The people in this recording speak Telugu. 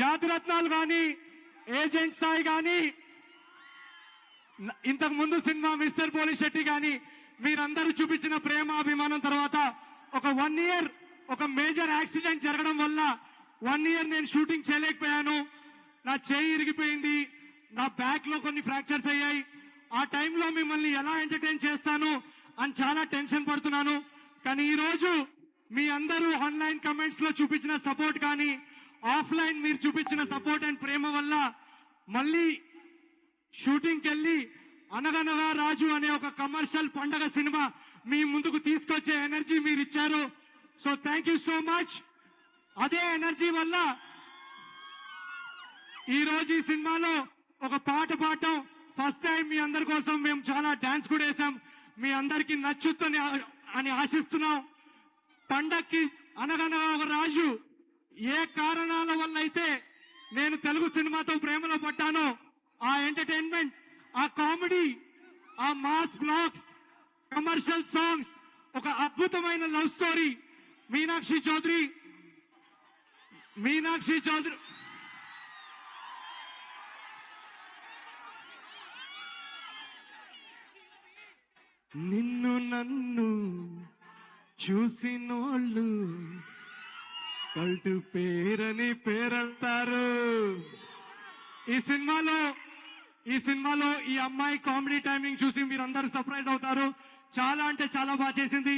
జాతిరత్నాలు కానీ ఏజెంట్ సాయి కానీ ఇంతకు ముందు సినిమా మిస్టర్ పోలీస్ శెట్టి కానీ మీరందరూ చూపించిన ప్రేమ అభిమానం తర్వాత ఒక వన్ ఇయర్ ఒక మేజర్ యాక్సిడెంట్ జరగడం వల్ల వన్ ఇయర్ నేను షూటింగ్ చేయలేకపోయాను. నా చేయి ఇరిగిపోయింది నా బ్యాక్లో కొన్ని ఫ్రాక్చర్స్ అయ్యాయి. ఆ టైంలో మిమ్మల్ని ఎలా ఎంటర్టైన్ చేస్తాను అని చాలా టెన్షన్ పడుతున్నాను. కానీ ఈ రోజు మీ అందరూ ఆన్లైన్ కమెంట్స్లో చూపించిన సపోర్ట్ కానీ ఆఫ్లైన్ మీరు చూపించిన సపోర్ట్ అండ్ ప్రేమ వల్ల మళ్ళీ షూటింగ్ వెళ్ళి అనగనగా రాజు అనే ఒక కమర్షియల్ పండగ సినిమా మీ ముందుకు తీసుకొచ్చే ఎనర్జీ మీరు ఇచ్చారు. So thank you so much. అదే ఎనర్జీ వల్ల ఈ రోజు ఈ సినిమాలో ఒక పాట పాడటం ఫస్ట్ టైం మీ అందరి కోసం మేము చాలా డాన్స్ కూడా వేసాం మీ అందరికి నచ్చుతుంది అని ఆశిస్తున్నాం. పండక్కి అనగనగా ఒక రాజు ఏ కారణాల వల్ల అయితే నేను తెలుగు సినిమాతో ప్రేమలో పడ్డానో ఆ ఎంటర్టైన్మెంట్ ఆ కామెడీ ఆ మాస్ బ్లాగ్స్ కమర్షియల్ సాంగ్స్ ఒక అద్భుతమైన లవ్ స్టోరీ మీనాక్షి చౌదరి మీనాక్షి చౌదరి. నిన్ను నన్ను చూసినోళ్ళు కల్టు పేరని పేరంటారు. ఈ సినిమాలో ఈ సినిమాలో ఈ అమ్మాయి కామెడీ టైమింగ్ చూసి మీరందరూ సర్ప్రైజ్ అవుతారు. చాలా అంటే చాలా బాగా చేసింది.